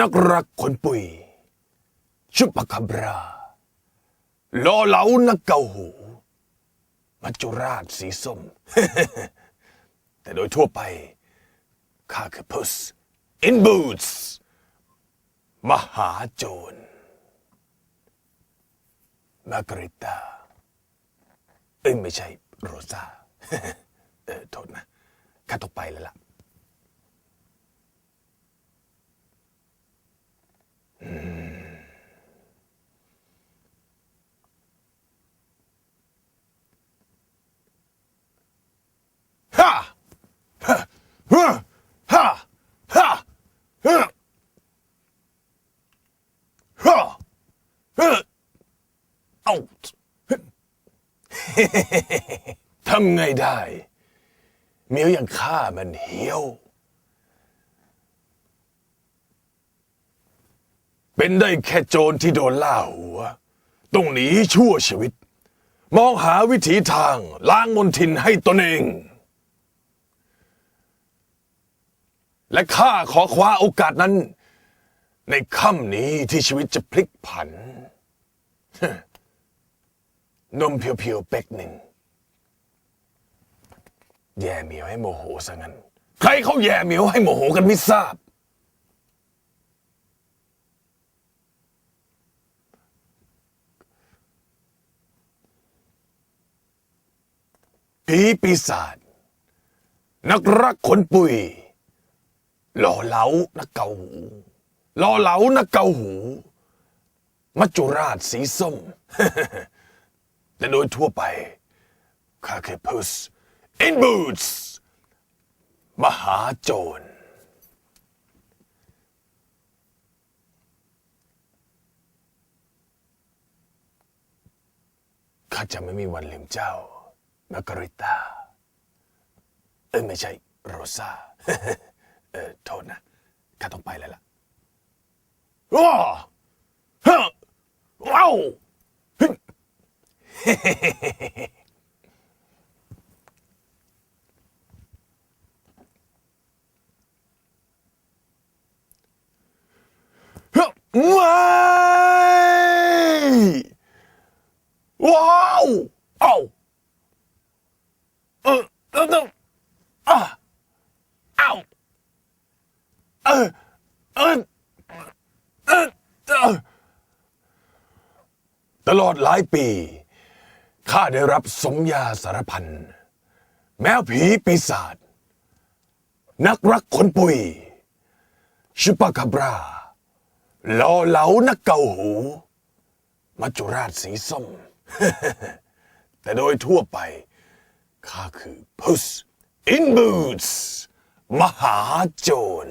นักรักคนปุย ชุปคาบราลอเหลานักเกาหูมัจจุราชสีส้ม แต่โดยทั่วไป ข้าคือพุส in boots มหาโจรมากริตาเอ้ยไม่ใช่โรซาเออโทษนะข้าต้องไปแล้วล่ะ ฮ่าฮ่าฮ่าฮ่าฮ่าฮ่าฮ่า ฮ่าเอาทำไงได้ เมียวอย่างข้ามันเหี่ยว เป็นได้แค่โจรที่โดนล่าหัว ต้องหนีชั่วชีวิต มองหาวิถีทางล้างมนทินให้ตนเอง และข้าขอคว้าโอกาสนั้น ในค่ำนี้ที่ชีวิตจะพลิกผัน นมเพียวๆเป็กหนึ่ง แย่เหมียวให้โมโหซะงั้น ใครเขาแย่เหมียวให้โมโหกันไม่ทราบ ผีปีศาจนักรักขนปุย หล่อเหลานักเกาหู ล่อเหลานักเกาหู มัจจุราชสีส้ม แต่โดยทั่วไปข้าคือพุส in boots มหาโจร ข้าจะไม่มีวันลืมเจ้ามาการิตาเอ้ยไม่ใช่โรซาเออโทษนะ on. Whoa! Oh! Uh, uh, no! Uh, ow! Uh, uh, ลอดหลายปี ข้าได้รับสมญาสารพัน แมวผีปีศาจ นักรักขนปุย ชุปาคาบราหล่อเหลานักเกาหู มัจจุราชสีส้ม แต่โดยทั่วไป ข้าคือ Puss in Boots มหาโจร